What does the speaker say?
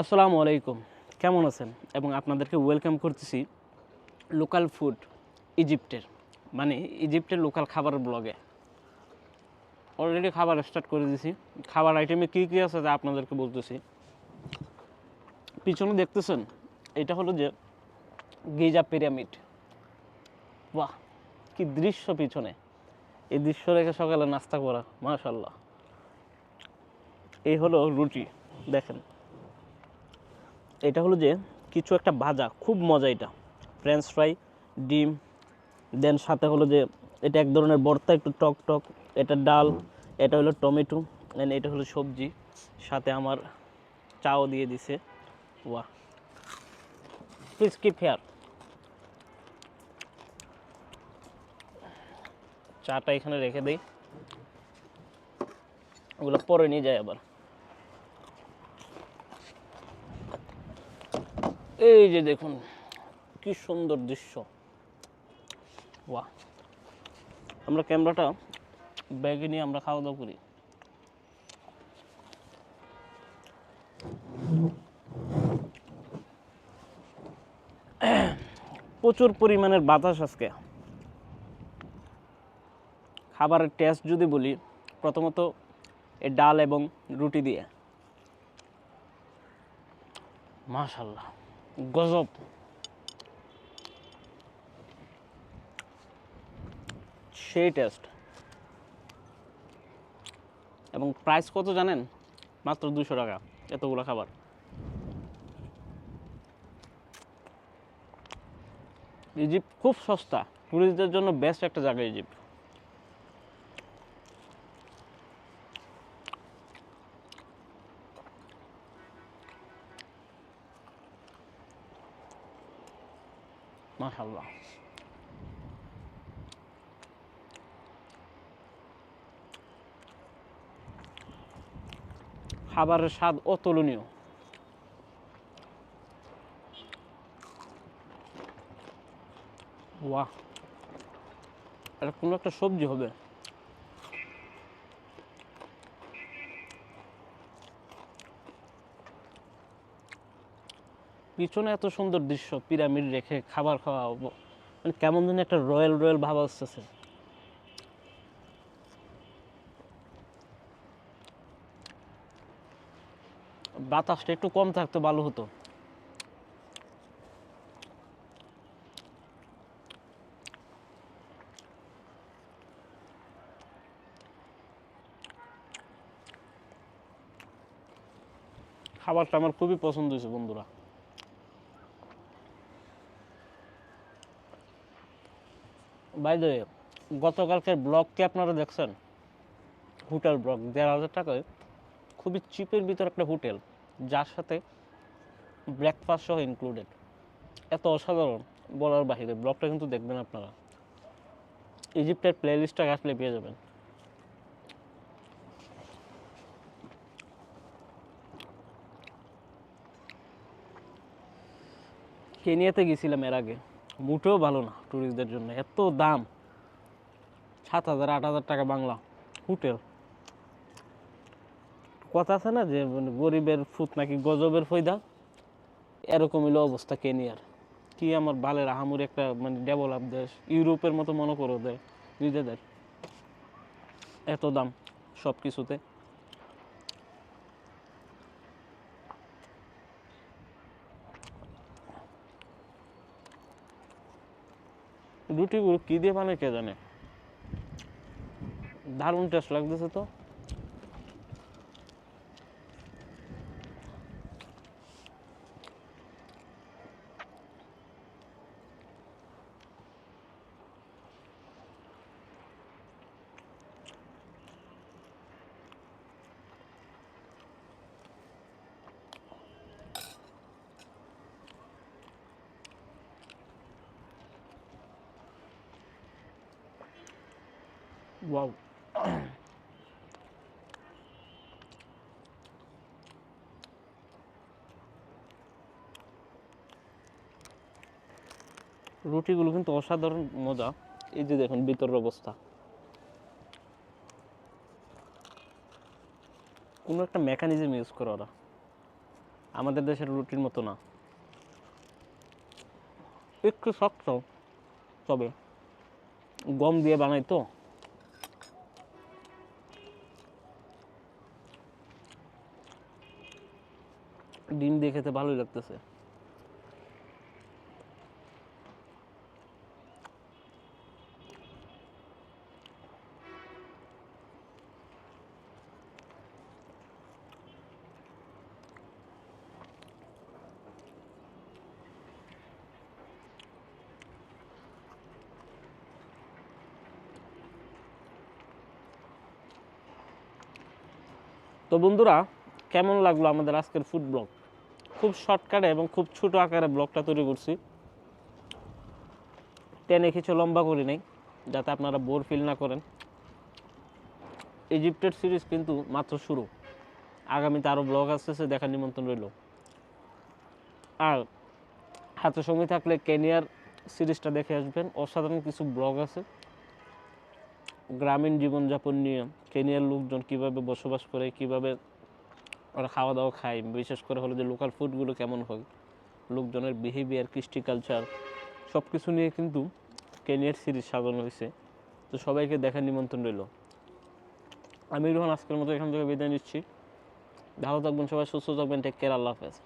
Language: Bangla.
আসসালামু আলাইকুম। কেমন আছেন? এবং আপনাদেরকে ওয়েলকাম করতেছি লোকাল ফুড ইজিপ্টের মানে ইজিপ্টের লোকাল খাবারের ব্লগে অলরেডি খাবার স্টার্ট করে দিয়েছি খাবার আইটেমে কী কী আছে তা আপনাদেরকে বলতেছি। পিছনে দেখতেছেন, এটা হলো যে গিজা পিরামিড। বাহ, কি দৃশ্য পিছনে। এই দৃশ্য রেখে সকালে নাস্তা করা মাশাল্লাহ এই হলো রুটি, দেখেন। এটা হলো যে কিছু একটা ভাজা, খুব মজা এটা। ফ্রেঞ্চ ফ্রাই ডিম দেন সাথে হলো যে এটা এক ধরনের বর্তা একটু টক টক, এটা ডাল, এটা হলো টমেটো দেন এটা হলো সবজি। সাথে আমার চাও দিয়ে দিছে। ওয়া প্লিজ কিপ হেয়ার চাটা এখানে রেখে দেই। ওগুলো পরে নিয়ে যায় আবার। এই যে দেখুন, কি সুন্দর দৃশ্য। বাহ। আমরা ক্যামেরাটা ব্যাগে নিয়ে আমরা খাওয়া দাওয়া করি। প্রচুর পরিমাণের বাতাস আজকে। খাবারের টেস্ট যদি বলি, প্রথমত ডাল এবং রুটি দিয়ে। মাশাল্লাহ গজব সেই টেস্ট এবং প্রাইস কত জানেন? মাত্র দুশো টাকা, এতগুলো খাবার। ইজিপ্ট খুব সস্তা টুরিস্টদের জন্য বেস্ট একটা জায়গা ইজিপ্ট। মাশাল্লাহ খাবারের স্বাদ অতুলনীয়। বাহ এটা কোনো একটা সবজি হবে। পিছনে এত সুন্দর দৃশ্য, পিরামিড রেখে খাবার খাওয়া মানে কেমন যেন একটা রয়্যাল রয়্যাল ভাব আসতেছে। বাতাসটা একটু কম থাকতো, ভালো হতো। খাবারটা আমার খুবই পছন্দ হয়েছে, বন্ধুরা। বাই দ্য গতকালকের ব্লগ কি আপনারা দেখছেন? হোটেল ব্লগ, দেড় হাজার টাকায় খুবই চিপের ভিতর একটা হোটেল, যার সাথে ব্রেকফাস্ট সহ ইনক্লুডেড এত অসাধারণ, বলার বাহিরে, ব্লগটা কিন্তু দেখবেন আপনারা। ইজিপ্টের প্লে লিস্টটা আসলে পেয়ে যাবেন। কেনিয়াতে গেছিলাম এর আগে। মুটেও ভালো না ট্যুরিস্টদের জন্য। এত দাম। সাত হাজার, আট হাজার টাকা বাংলা। হোটেল। কথা আছে না যে মানে গরিবের ফুট নাকি গজবের ফয়দা? এরকম হলো অবস্থা কেনিয়ার। কি আমার বালের আহামুর একটা মানে ডেভেলপ দেশ। ইউরোপের মতো মনে করো দেয় নিজেদের। এত দাম সব কিছুতে রুটিগুলো কি দিয়ে বানায় কে জানে? দারুণ টেস্ট লাগতেছে তো। ওয়াও রুটিগুলো কিন্তু অসাধারণ মজা। এই যে দেখুন, ভিতরের অবস্থা। কোনো একটা মেকানিজম ইউজ করে ওরা। আমাদের দেশের রুটির মতো না। একটু শক্ত, তবে। গম দিয়ে বানাই তো। ডিম দিয়ে খেতে ভালোই লাগতেছে। তো বন্ধুরা কেমন লাগল আমাদের আজকের ফুড ব্লগ খুব শর্টকাটে এবং খুব ছোট আকারে ব্লগটা তৈরি করছি। টেনে কিছু লম্বা করি নাই, যাতে আপনারা বোর ফিল না করেন। ইজিপ্টের সিরিজ কিন্তু মাত্র শুরু। আগামীতে আরও ব্লগ আসতেছে, দেখার নিমন্ত্রণ রইল। আর হাতে সময় থাকলে কেনিয়ার সিরিজটা দেখে আসবেন। অসাধারণ কিছু ব্লগ আছে। গ্রামীণ জীবনযাপন নিয়ে কেনিয়ার লোকজন কীভাবে বসবাস করে, কীভাবে ওরা খাওয়া দাওয়া খায়। বিশেষ করে হলো যে লোকাল ফুডগুলো কেমন হয়, লোকজনের বিহেভিয়ার কৃষ্টি কালচার সব কিছু নিয়ে কিন্তু কেনিয়ার সিরিজ সাজানো হয়েছে। তো সবাইকে দেখার নিমন্ত্রণ রইল। আমি রোহন, আজকের মতো এখান থেকে বিদায় নিচ্ছি। ভালো থাকবেন সবাই, সুস্থ থাকবেন টেক কেয়ার আল্লাহ হাফেজ।